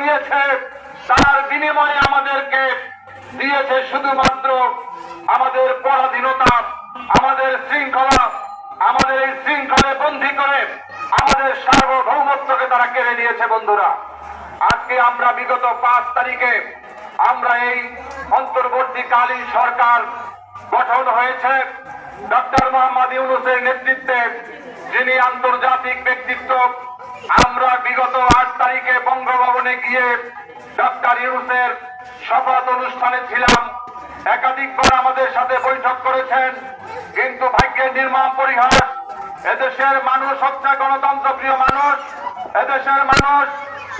নিয়েছে তার বিনিময়ে আমাদেরকে দিয়েছে শুধুমাত্র আমাদের পরাধীনতা, আমাদের শৃঙ্খলা, আমাদের এই শৃঙ্খলে বন্দী করে আমাদের সার্বভৌমত্বকে তারা কেড়ে নিয়েছে, বন্ধুরা। আজকে আমরা বিগত পাঁচ তারিখে আমরা এই অন্তর্বর্তীকালীন সরকার গঠন হয়েছে। ডক্টর মোহাম্মদ ইউনুসের নেতৃত্বে যিনি আন্তর্জাতিক ব্যক্তিত্ব, আমরা বিগত আট তারিখে বঙ্গভবনে গিয়ে ডক্টর ইউনুসের শপথ অনুষ্ঠানে ছিলাম। একাধিকবার আমাদের সাথে বৈঠক করেছেন, কিন্তু ভাগ্যের নির্মম পরিহাস এদেশের মানুষ হচ্ছে গণতন্ত্র প্রিয় মানুষ, এদেশের মানুষ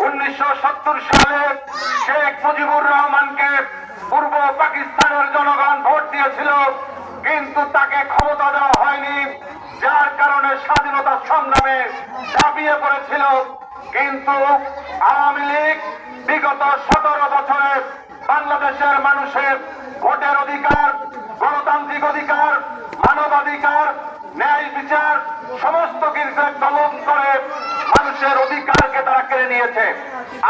উনিশশো সত্তর সালে শেখ মুজিবুর রহমানকে পূর্ব পাকিস্তানের জনগণ ভোট দিয়েছিল, কিন্তু তাকে ক্ষমতা দেওয়া হয়নি। যার কারণে স্বাধীনতা সংগ্রামে ঝাঁপিয়ে পড়েছিল, কিন্তু আওয়ামী লীগ বিগত সতেরো বছরে বাংলাদেশের মানুষের ভোটের অধিকার, গণতান্ত্রিক অধিকার, মানবাধিকার, ন্যায় বিচার, সমস্ত কিছু দমন করে মানুষের অধিকারকে তারা কেড়ে নিয়েছে।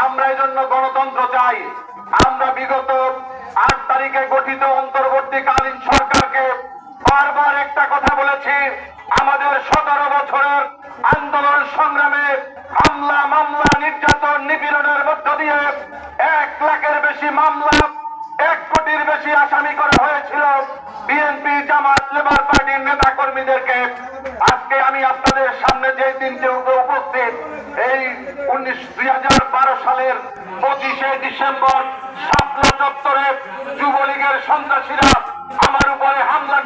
আমরা এই জন্য গণতন্ত্র চাই। আমরা বিগত আট তারিখে গঠিত অন্তর্বর্তীকালীন সরকারকে বারবার একটা কথা বলেছি আমাদের সতেরো বছরের আন্দোলন সংগ্রামে হামলা মামলা, নির্যাতন, নিপীড়নের মধ্য দিয়ে এক লাখের বেশি মামলা, এক কোটির বেশি আসামি করা হয়েছিল বিএনপি জামাত লেবার পার্টির নেতা কর্মীদেরকে আজকে আমি আপনাদের সামনে যে দিনটি উপস্থিত, এই উনিশ, দুই হাজার বারো সালের পঁচিশে ডিসেম্বর শাপলা চত্বরে যুবলীগের সন্ত্রাসীরা আমার উপরে হামলা